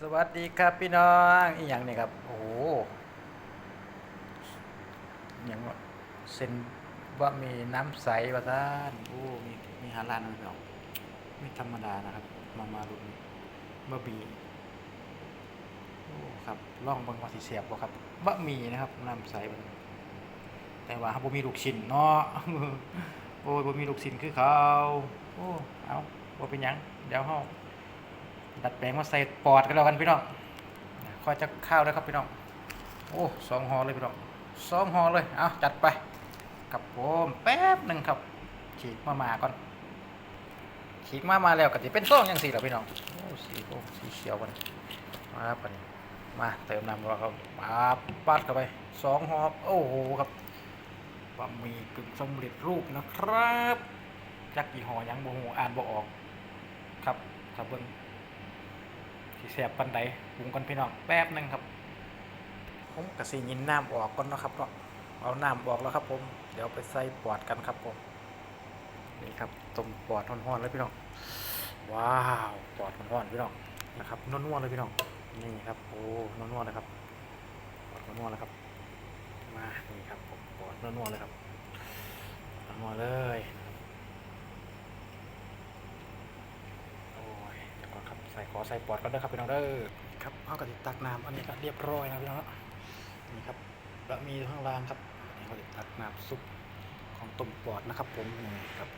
สวัสดีครับพี่น้องอีกอย่างนี่ครับ โอ้โหอย่างเส้นบะหมี่น้ำใสประทานโอ้มีมีฮาลาลนะพี่น้อไม่ธรรมดานะครับ มามาลุนบะหมี่โอ้ครับล่องบางว่าสิเสียบบ่ครับบะหมี่นะครับน้ำใสมันแต่ว่าบ่มีลูกชิ้นเนาะโอ้ยบ่มีลูกชิ้นคือเขาโอ้เอาบ่เป็นหยังเดี๋ยวเฮา ดัดแปลงมาใส่ปอดกันแล้วกันพี่น้องคอยจะข้าวแล้วครับพี่น้อง โอ้สองหอเลยพี่น้องสองหอเลย เอาจัดไปกับผมแป๊บหนึ่งครับฉีกมามาก่อนฉีกมามาแล้วก็จะเป็นซองยังสีเหรอพี่น้องโอ้สีโอ้สีเขียวกันมาปะนี่มาเติมน้ำเราครับมาปัดเข้าไปสองหอโอ้โหครับบะหมี่กึ่งสำเร็จรูปนะครับจักกี่หอยังบ่หูอ่านบ่ออก ครับครับเบิ้ง สีแสบปันใดปรุงกันพี่น้องแป๊บหนึงครับ ผมกระสียินน้ำออกก่อนนะครับเนาะเอาน้ำออกแล้วครับ ผม เดี๋ยวไปใส่ปอดกันครับผมนี่ครับต้มปอดห่อนๆเลยพี่น้องว้าวปอดห่อนๆพี่น้องนะครับนวลๆเลยพี่น้องนี่ครับโอ้นวลๆเลยครับปอดนวลๆเลยครับมานี่ครับผมปอดนวลๆเลยครับนวลๆเลยโอ้ยเดี๋ยวก่อนครับ ใส่ขอใส่ปอดก่อนเด้ครับพี่น้องเด้อครับเอากระติกตักน้ำอันนี้ก็เรียบร้อยนะพี่น้องนี่ครับบะหมี่ข้างล่างครับนนี้ก็จะตักน้ำซุปของต้มปอดนะครับ ผมนี่ครับ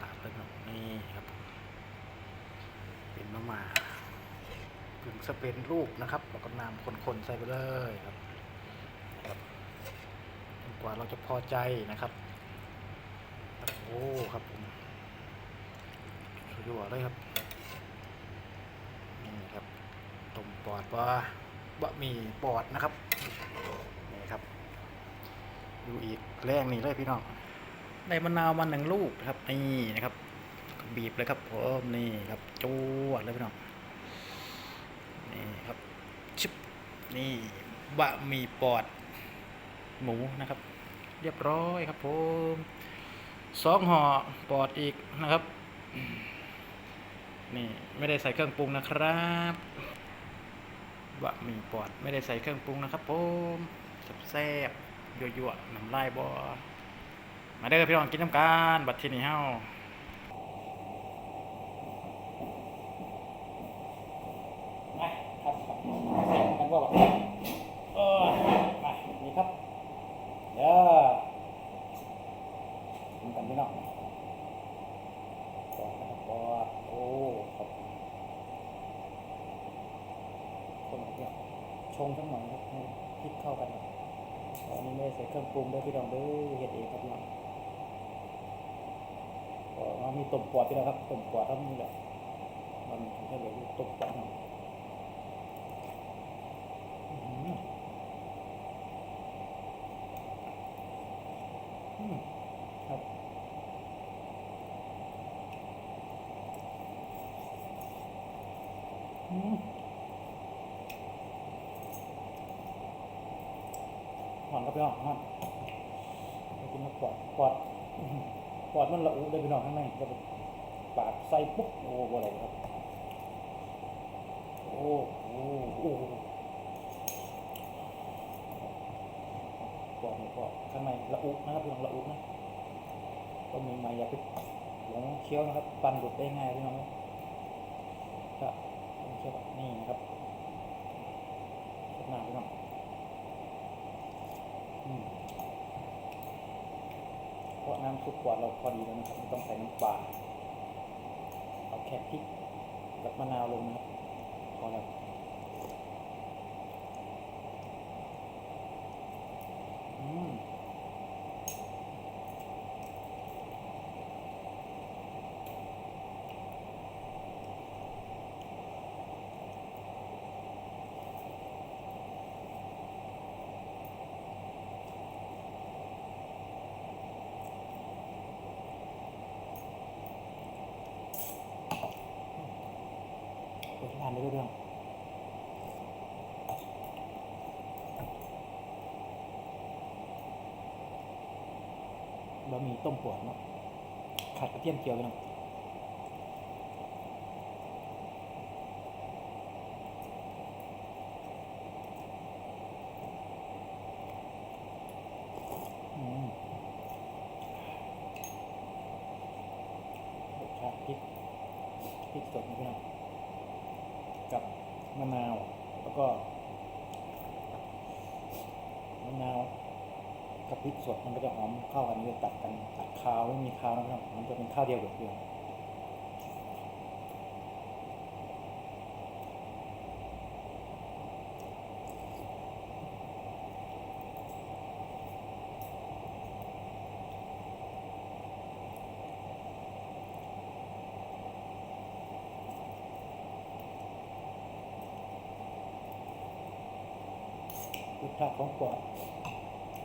ลาดเลยเนาะนี่ครับ เป็นมะม่ากึ่งสเปนรูปนะครับแล้วก็น้ำคนๆใส่ไปเลยครับกว่าเราจะพอใจนะครับ โอ้ ครับผมสุดยอดเลยครับ นี่ครับต้ม ปอดว่าบะหมี่ปอดนะครับนี่ครับดูอีกแรงนี่เลยพี่น้องได้มะนาวมาหนึ่งลูกนะครับนี่นะครับ บีบเลยครับผมนี่ครับจวดเลยพี่น้องนี่ครับชิบนี่บะหมี่ปอด หมูนะครับ เรียบร้อยครับผมสองห่อปอดอีกนะครับ นี่ไม่ได้ใส่เครื่องปรุงนะครับ บะหมี่ปอดไม่ได้ใส่เครื่องปรุงนะครับผมแซ่บๆยั่วๆน้ำลายบอมาเด้อพี่น้องกินน้ำกันบัดที่นี่เฮามาครับกันว่าเออมานี่ครับเด้อกินกันพี่น้อง ปอดนะครับปอดโอ้ครับคนเนี่ย ชงทั้งหมดครับให้พริกเข้ากันอันนี้ไม่ใส่เครื่องปรุงด้วยพี่น้องเด้อเห็ดเองครับพี่น้องก็มีต้มปอดพี่น้องครับต้มปอดครับนี่แหละมันทำให้เหลือลูกต้มปอดเนาะอื้อหืออืมครับ อืม หอนกับพี่น้องหอนไปกินมาปอดปอดปอดมันละอุได้พี่น้องข้างในแล้วก็ปาดใส่ปุ๊บโอ้โหอะไรครับ โอ้โหโอ้โหปอดปอดข้างในละอุนะครับพี่น้องละอุนะก็มีมาอย่าไปหลงเคี้ยวนะครับ ปันหลุดได้ง่ายพี่น้องนะครับเชื่อว่านี่นะครับเช็ดหน้าพี่น้องอืมเพราะ น้ำซุปขวดเราพอดีแล้วนะครับไม่ต้องใส่น้ำปลาเอาแค่พริกกับมะนาวลงนะครับพอแล้วอืมานไม่รู้เรื่องบะหมี่ต้มปวดเนาะขัดกระเทียมเจียวไปหน่อยรสชาติพริกพริกสดนี่พี่น้อง มะนาว แล้วก็มะนาวกับพริกสดมันก็จะหอมเข้ากันเลยตัดกันตัดข้าวไม่มีข้าวนะครับมันจะเป็นข้าวเดียวกับเดียว รสชาติของปอด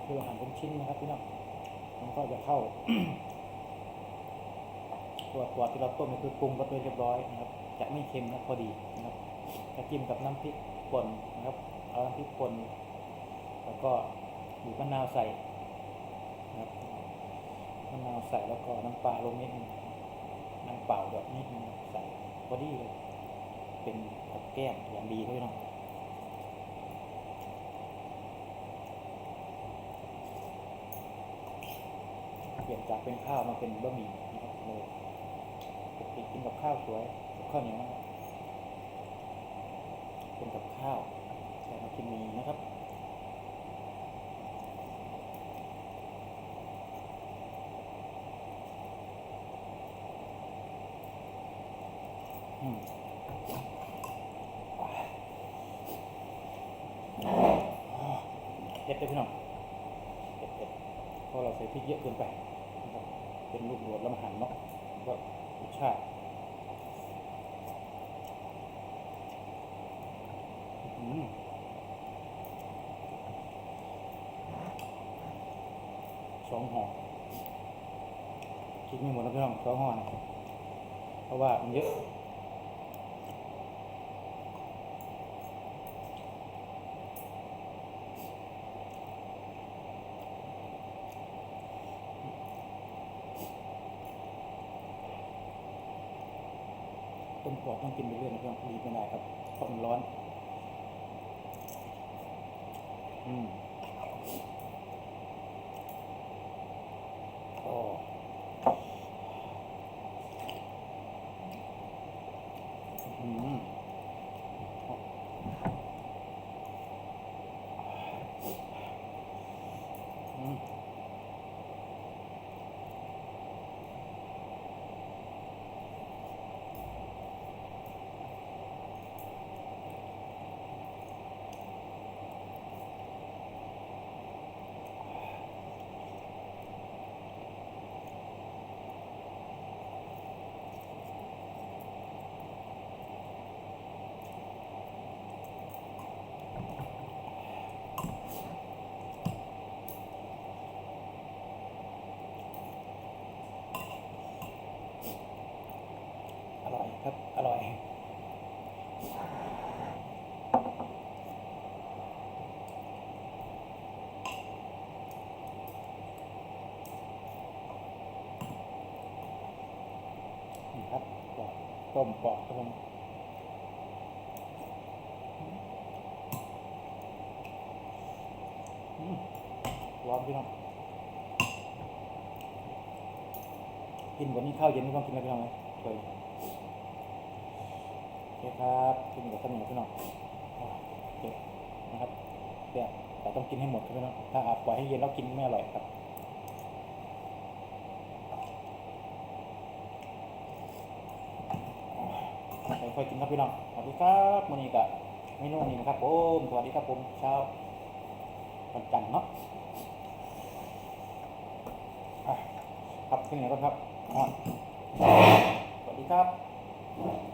คืออาหารเป็นชิ้นนะครับพี่น้องมันก็จะเข้าตัวปอดที่เราต้มก็คือปรุงรสไว้เรียบร้อยนะครับ จะไม่เค็มนะพอดีนะครับจะจิ้มกับน้ำพริกป่นนะครับเอาน้ำพริกป่นแล้วก็บีบมะนาวใส่นะครับมะนาวใส่แล้วก็น้ำปลาลงนิดนึงน้ำเปล่าแบบนิดนึงใส่พอดีเลยเป็นกับแก้มอย่างดีครับพี่น้อง ลี่ยนจากเป็นข้าวมาเป็นบะหมี่นะครับเลยปกติกินกับข้าวสวยกับข้าวเหนียวนะครับเป็นกับข้าวแต่มากินมีนะครับอืมเผ็ดเลยพี่น้องเผ็ดเผ็ดเพราะเราใส่พริกเยอะเกินไป เป็นลูกโดดแล้วมาหันเนาะก็รสชาติอืมสองห่อกินไม่หมดแล้วพี่น้องสองห่อนะเพราะว่ามันเยอะ บอกรอบต้องกินไปเรื่อยนะพี่น้องรีบไม่ได้ครับเพราะมันร้อน อืม ครับ อร่อย นี่ครับปอกต้มปอกครับผมร้อนพี่น้องกินวันนี้ข้าวเย็นไม่ต้องกินแล้วพี่น้องนะเคย ครับกินกับข้าวเหนียวพี่น้องอ่าโอเคนะครับเดี๋ยวแต่ต้องกินให้หมดครับพี่น้องถ้าอาปล่อยให้เย็นแล้วกินไม่อร่อยครับค่อยๆกินครับพี่น้องสวัสดีครับมื้อนี้ก็เมนูนี้นะครับผมสวัสดีครับผมเช้าวันจันทร์เนาะครับขึ้นไหนก่อครับสวัสดีครับ